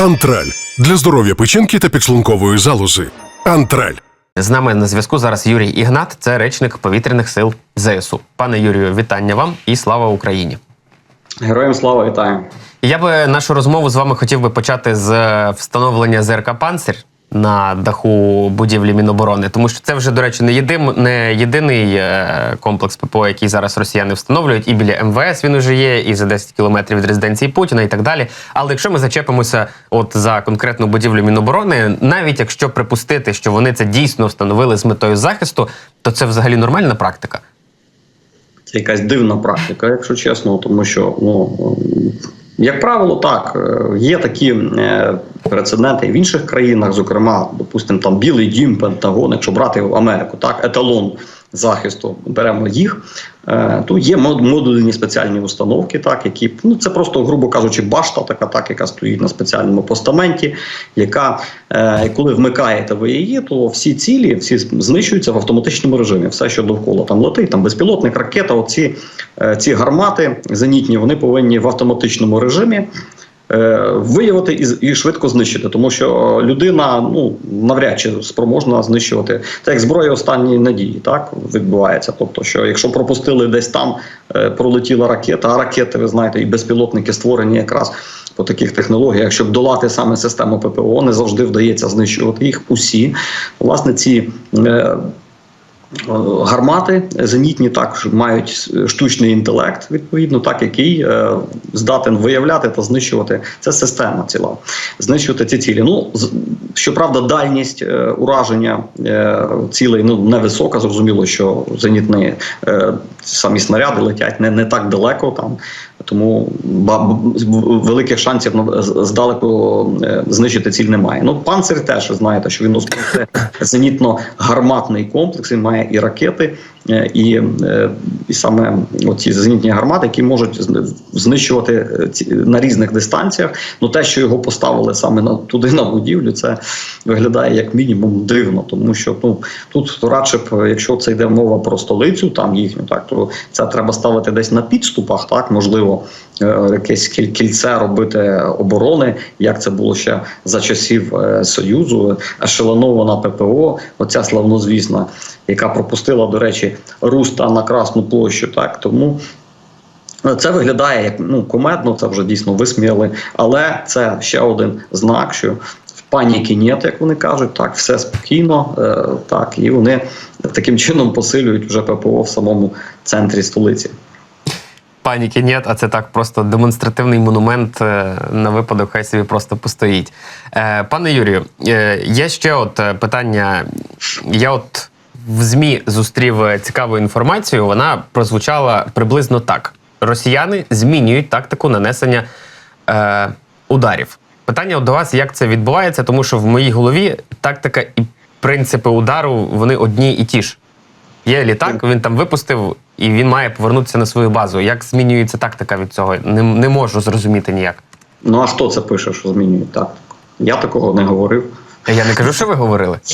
Антраль для здоров'я печінки та підшлункової залози. Антраль. З нами на зв'язку зараз Юрій Ігнат, це речник повітряних сил ЗСУ. Пане Юрію, вітання вам і слава Україні. Героям слава вітаю. Я би нашу розмову з вами хотів би почати з е, встановлення ЗРК «Панцир» на даху будівлі Міноборони, тому що це вже, до речі, не єдим, не єдиний е, комплекс ППО, який зараз росіяни встановлюють. І біля МВС він уже є, і за 10 кілометрів від резиденції Путіна, і так далі. Але якщо ми зачепимося от за конкретну будівлю Міноборони, навіть якщо припустити, що вони це дійсно встановили з метою захисту, то це взагалі нормальна практика. Це якась дивна практика, якщо чесно, тому що ну. Як правило, так е, є такі е, прецеденти в інших країнах, зокрема, допустимо, там Білий Дім, Пентагон, якщо брати Америку, так еталон захисту, беремо їх. Е, Тут є модульні спеціальні установки, так які ну це просто, грубо кажучи, башта, така так, яка стоїть на спеціальному постаменті, яка е, коли вмикаєте ви її, то всі цілі всі знищуються в автоматичному режимі. Все, що довкола там летить, там безпілотник, ракета. Оці е, ці гармати зенітні, вони повинні в автоматичному режимі. Виявити і і швидко знищити, тому що людина ну навряд чи спроможна знищувати так як зброя останньої надії, так відбувається. Тобто, що якщо пропустили десь там, пролетіла ракета, а ракети, ви знаєте, і безпілотники створені якраз по таких технологіях, щоб долати саме систему ППО, не завжди вдається знищувати їх усі. Власне, ці Гармати зенітні також мають штучний інтелект, відповідно, так який е, здатен виявляти та знищувати це система ціла, знищувати ці цілі. Ну щоправда, дальність е, ураження е, цілей ну невисока. Зрозуміло, що зенітні самі снаряди летять не не так далеко там. Тому великих шансів здалеку е, знищити ціль немає. Ну панцир теж знаєте, що він це зенітно-гарматний комплекс. Він має і ракети, е, і е, і саме ці зенітні гармати, які можуть знищувати на різних дистанціях. Ну те, що його поставили саме на туди на будівлю, це виглядає як мінімум дивно, тому що ну тут радше б, якщо це йде мова про столицю, там їхню, так то це треба ставити десь на підступах, так можливо. Е, якесь кільце робити оборони, як це було ще за часів е, Союзу, ешелонована ППО, оця славнозвісна, яка пропустила, до речі, руста на Красну площу. Так тому. Це виглядає як ну комедно, це вже дійсно висміяли, але це ще один знак, що в паніки нет, як вони кажуть, так все спокійно, е, так і вони таким чином посилюють вже ППО в самому центрі столиці. Паніки ні, а це так просто демонстративний монумент е, на випадок, хай собі просто постоїть. Е, пане Юрію, е, є ще от питання. Я от в ЗМІ зустрів цікаву інформацію. Вона прозвучала приблизно так: росіяни змінюють тактику нанесення е, ударів. Питання до вас, як це відбувається, тому що в моїй голові тактика і принципи удару вони одні і ті ж. Є літак, він там випустив, і він має повернутися на свою базу. Як змінюється тактика від цього? Не, не можу зрозуміти ніяк. Ну а хто це пише, що змінюють тактику? Я такого не говорив. Я не кажу, що ви говорили.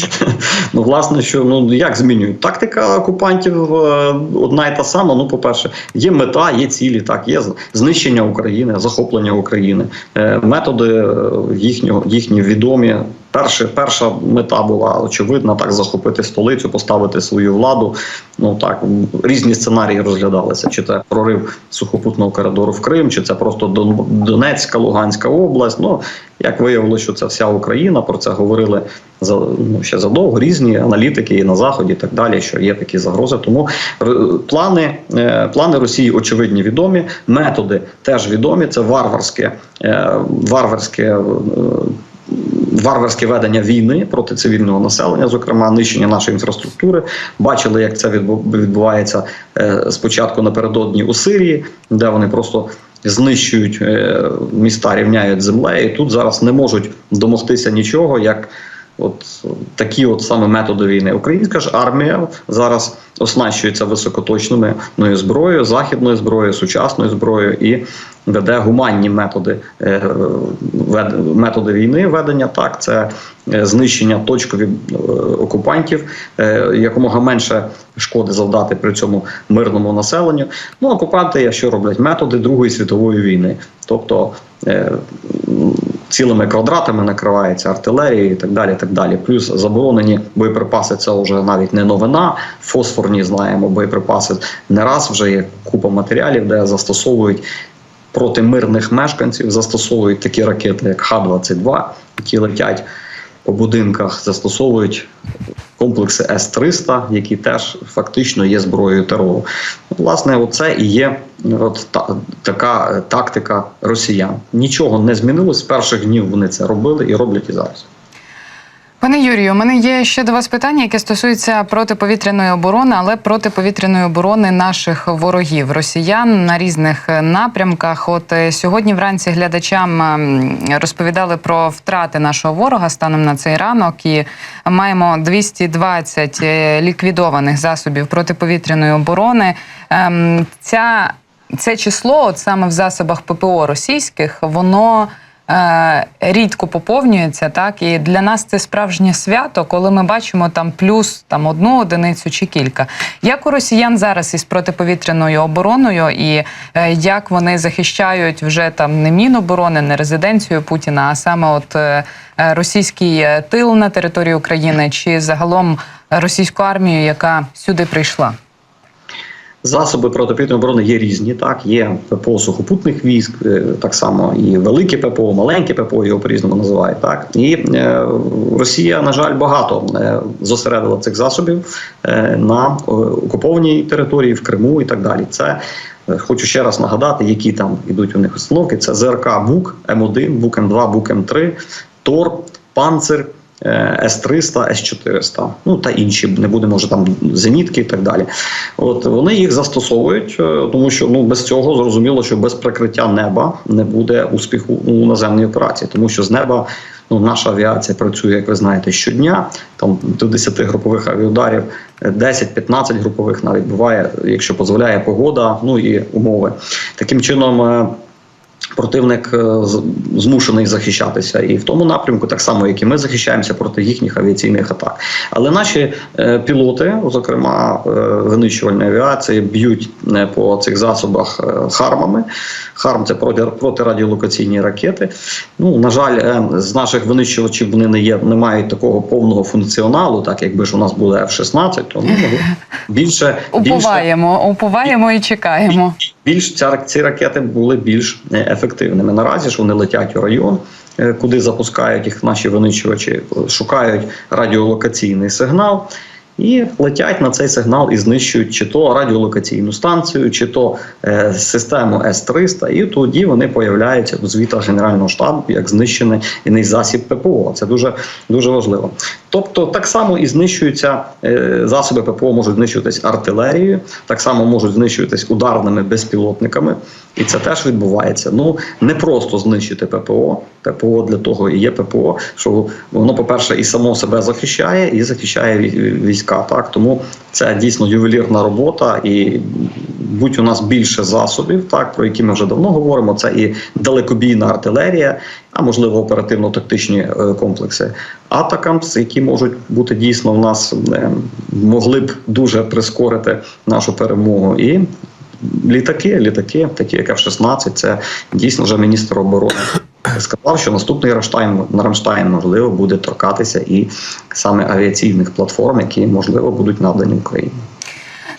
Ну, власне, що ну як змінюють тактика окупантів е, одна і та сама. Ну, по-перше, є мета, є цілі, так є знищення України, захоплення України, е, методи е, їхнього їхні відомі. Перша перша мета була очевидна, так захопити столицю, поставити свою владу. Ну так різні сценарії розглядалися: чи це прорив сухопутного коридору в Крим, чи це просто Донецька, Луганська область. Ну як виявилося, що це вся Україна. Про це говорили за ну, ще задовго різні аналітики і на заході, і так далі. Що є такі загрози. Тому плани е, плани Росії очевидні відомі. Методи теж відомі. Це варварське е, варварське. Е, варварське ведення війни проти цивільного населення, зокрема нищення нашої інфраструктури. Бачили, як це відбувається е, спочатку напередодні у Сирії, де вони просто знищують е, міста, рівняють землею. Тут зараз не можуть домогтися нічого, як от такі от саме методи війни. Українська ж армія зараз оснащується високоточною зброєю, західною зброєю, сучасною зброєю і веде гуманні методи е, методи війни ведення. Так, це е, знищення точкові е, окупантів, якомога менше шкоди завдати при цьому мирному населенню. Ну окупанти, що роблять методи Другої світової війни, тобто цілими квадратами накривається артилерією і так далі. так далі. Плюс заборонені боєприпаси це вже навіть не новина. Фосфорні знаємо боєприпаси. Не раз вже є купа матеріалів, де застосовують проти мирних мешканців, застосовують такі ракети, як Х-22, які летять по будинках, застосовують комплекси С-300, які теж фактично є зброєю терору. Власне, оце і є от та, така е, тактика росіян. Нічого не змінилось з перших днів. Вони це робили і роблять і зараз. Пане Юрію, у мене є ще до вас питання, яке стосується протиповітряної оборони, але протиповітряної оборони наших ворогів росіян на різних напрямках. От е, сьогодні вранці глядачам ем, розповідали про втрати нашого ворога станом на цей ранок, і маємо 220 е, ліквідованих засобів протиповітряної оборони. Ем, Ця це число, от саме в засобах ППО російських, воно рідко поповнюється, так і для нас це справжнє свято, коли ми бачимо там плюс там одну одиницю чи кілька. Як у росіян зараз із протиповітряною обороною, і е, як вони захищають вже там не міноборони, не резиденцію Путіна, а саме от е, е, російський е, тил на території України, чи загалом російську армію, яка сюди прийшла? Засоби протиповітряної оборони є різні. Так, є ППО сухопутних військ, е, так само і велике ППО, маленьке ППО його по-різному називають. Так і е, Росія, на жаль, багато е, зосередила цих засобів е, на окупованій території в Криму і так далі. Це Хочу ще раз нагадати, які там ідуть у них установки. Це ЗРК БУК М1, БУК М2, БУК М3, ТОР, Панцир, С-300, С-400, ну та інші, не будемо вже там зенітки і так далі. От вони їх застосовують, е, тому що ну без цього зрозуміло, що без прикриття неба не буде успіху у наземній операції, тому що з неба. Ну, наша авіація працює, як ви знаєте, щодня. Там до 10 групових авіударів, е, 10-15 групових навіть буває, якщо дозволяє погода, ну і умови. Таким чином. Противник е, змушений захищатися і в тому напрямку, так само як і ми захищаємося проти їхніх авіаційних атак. Але наші е, пілоти, зокрема е, винищувальної авіації, б'ють по цих засобах хармами. Харм це протирадіолокаційні ракети. Ну на жаль, з наших винищувачів вони не є, не мають такого повного функціоналу, так якби ж у нас були F-16, то ну, більше більше Уповаємо, уповаємо і чекаємо. Більш ця, ці ракети були більш е, ефективними. Наразі ж вони летять у район, е, куди запускають їх наші винищувачі, шукають радіолокаційний сигнал. І летять на цей сигнал і знищують чи то радіолокаційну станцію, чи то е, систему С-300, і тоді вони появляються у звітах Генерального штабу як знищений іний засіб ППО. Це дуже дуже важливо. Тобто, так само і знищуються е, засоби ППО можуть знищуватись артилерією, так само можуть знищуватись ударними безпілотниками, і це теж відбувається. Ну не просто знищити ППО. ППО для того і є ППО, що воно, по-перше, і само себе захищає, і захищає вій- війська. Так тому це дійсно ювелірна робота, і будь у нас більше засобів, так про які ми вже давно говоримо. Це і далекобійна артилерія, а можливо оперативно-тактичні е, комплекси. Атакамс, які можуть бути дійсно в нас е, могли б дуже прискорити нашу перемогу. І літаки, літаки, такі як F-16, це дійсно вже міністр оборони сказав, що наступний Рамштайн, Рамштайн можливо буде торкатися і саме авіаційних платформ, які можливо будуть надані Україні.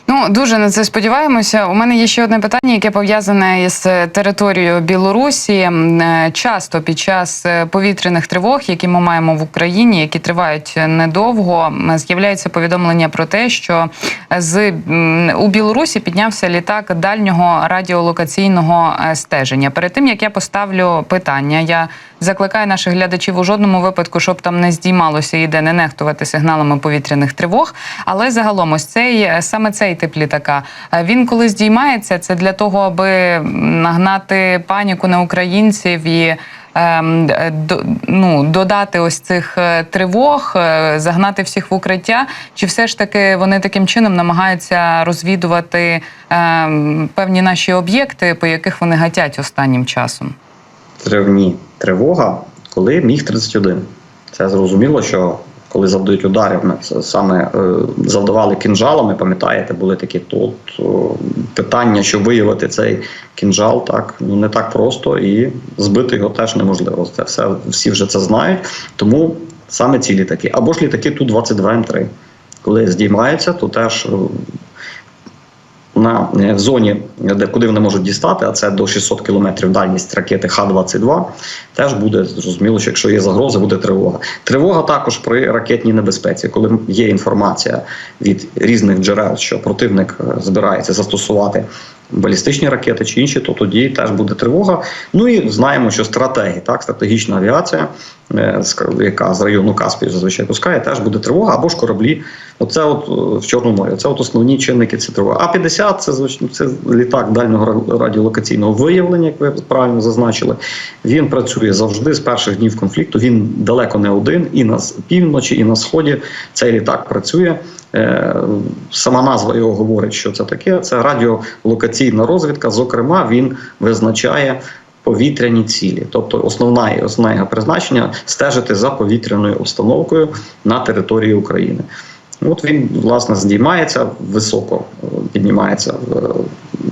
Ну дуже на це сподіваємося. У мене є ще одне питання, яке пов'язане із е, територією Білорусі. Е, Часто під час е, повітряних тривог, які ми маємо в Україні, які тривають недовго, з'являється повідомлення про те, що з у Білорусі піднявся літак дальнього радіолокаційного стеження. Перед тим як я поставлю питання, я закликаю наших глядачів у жодному випадку, щоб там не здіймалося і де не нехтувати сигналами повітряних тривог. Але загалом, ось цей е, саме цей тип літака. е, Він коли здіймається, це для того, аби нагнати паніку на українців і. ем, е, до- Ну, додати ось цих тривог, загнати всіх в укриття, чи все ж таки вони таким чином намагаються розвідувати ем, певні наші об'єкти, по яких вони гатять останнім часом? Тривні тривога, коли міг 31. Це зрозуміло, що коли завдають ударів, ми це саме е, завдавали кінжалами. Пам'ятаєте, були такі тут питання, щоб виявити цей кінжал, так ну не так просто, і збити його теж неможливо. Це все всі вже це знають. Тому саме ці літаки. Або ж літаки ту 22 М3. Коли здіймаються, то теж на е, зоні, де куди вони можуть дістати, а це до 600 кілометрів дальність ракети Х-22, теж буде зрозуміло, що якщо є загроза, буде тривога. Тривога також при ракетній небезпеці, коли є інформація від різних джерел, що противник е, збирається застосувати. Балістичні ракети чи інші, то тоді теж буде тривога. Ну і знаємо, що стратегії, так, стратегічна авіація, е, яка з району Каспію зазвичай пускає, теж буде тривога, або ж кораблі. Оце от е, в Чорному морі. Це от основні чинники тривоги. А 50 це це літак дальнього радіолокаційного виявлення, як ви правильно зазначили. Він працює завжди з перших днів конфлікту. Він далеко не один, і на півночі, і на сході цей літак працює. Е, Сама назва його говорить, що це таке. Це радіолокаційна розвідка. Зокрема, він визначає повітряні цілі. Тобто, основна основне призначення стежити за повітряною установкою на території України. От він власне здіймається високо, піднімається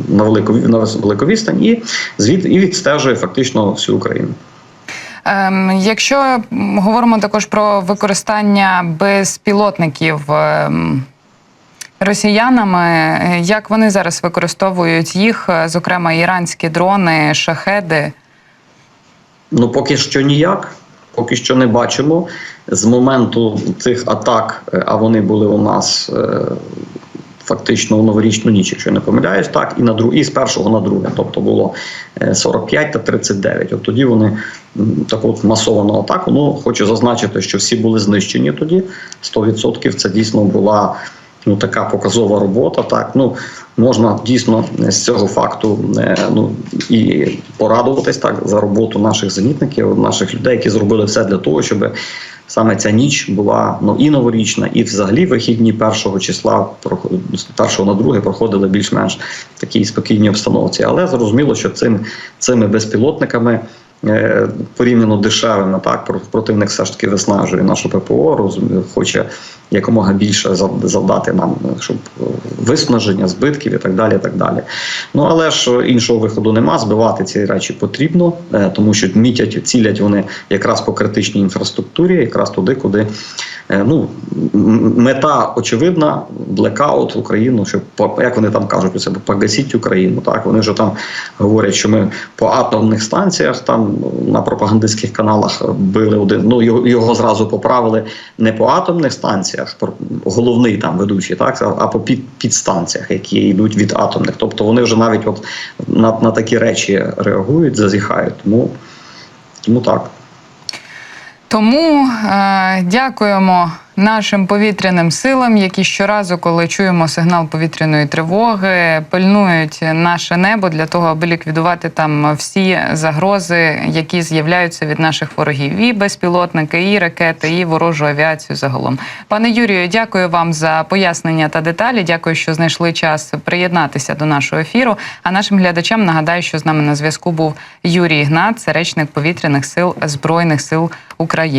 на велику на велику відстань і звід і відстежує фактично всю Україну. Ем, якщо говоримо також про використання безпілотників ем, росіянами, як вони зараз використовують їх, е, зокрема іранські дрони, шахеди? Ну, поки що ніяк. Поки що не бачимо. З моменту цих атак, е, а вони були у нас е, фактично у новорічну ніч, якщо не помиляюсь, так, і на друг, і з першого на друге. Тобто було е, 45 та 39. От тоді вони таку масовану атаку. Ну, хочу зазначити, що всі були знищені тоді. 100% це дійсно була ну, така показова робота. Так, ну можна дійсно з цього факту е, ну і порадуватись так за роботу наших зенітників, наших людей, які зробили все для того, щоб саме ця ніч була ну і новорічна, і взагалі вихідні першого числа першого на друге проходили більш-менш такій спокійній обстановці. Але зрозуміло, що цим цими безпілотниками. Е, Порівняно дешевими, так про- противник все ж таки виснажує нашу ППО, розумію, хоче якомога більше зав- завдати нам, щоб е, виснаження, збитків і так далі. Так далі. Ну але ж іншого виходу нема. Збивати ці речі потрібно, е, тому що мітять, цілять вони якраз по критичній інфраструктурі, якраз туди, куди ну мета очевидна, блекаут в Україну, щоб як вони там кажуть у себе погасіть Україну. Так вони вже там говорять, що ми по атомних станціях там на пропагандистських каналах били один. Ну його, його зразу поправили не по атомних станціях, про- головний там ведучий, так а по під, підстанціях, які йдуть від атомних. Тобто вони вже навіть от на, на такі речі реагують, зазіхають. Тому, тому так. Тому е, дякуємо нашим повітряним силам, які щоразу, коли чуємо сигнал повітряної тривоги, пильнують наше небо для того, аби ліквідувати там всі загрози, які з'являються від наших ворогів, і безпілотники, і ракети, і ворожу авіацію загалом. Пане Юрію, дякую вам за пояснення та деталі. Дякую, що знайшли час приєднатися до нашого ефіру. А нашим глядачам нагадаю, що з нами на зв'язку був Юрій Ігнат, це речник повітряних сил збройних сил України.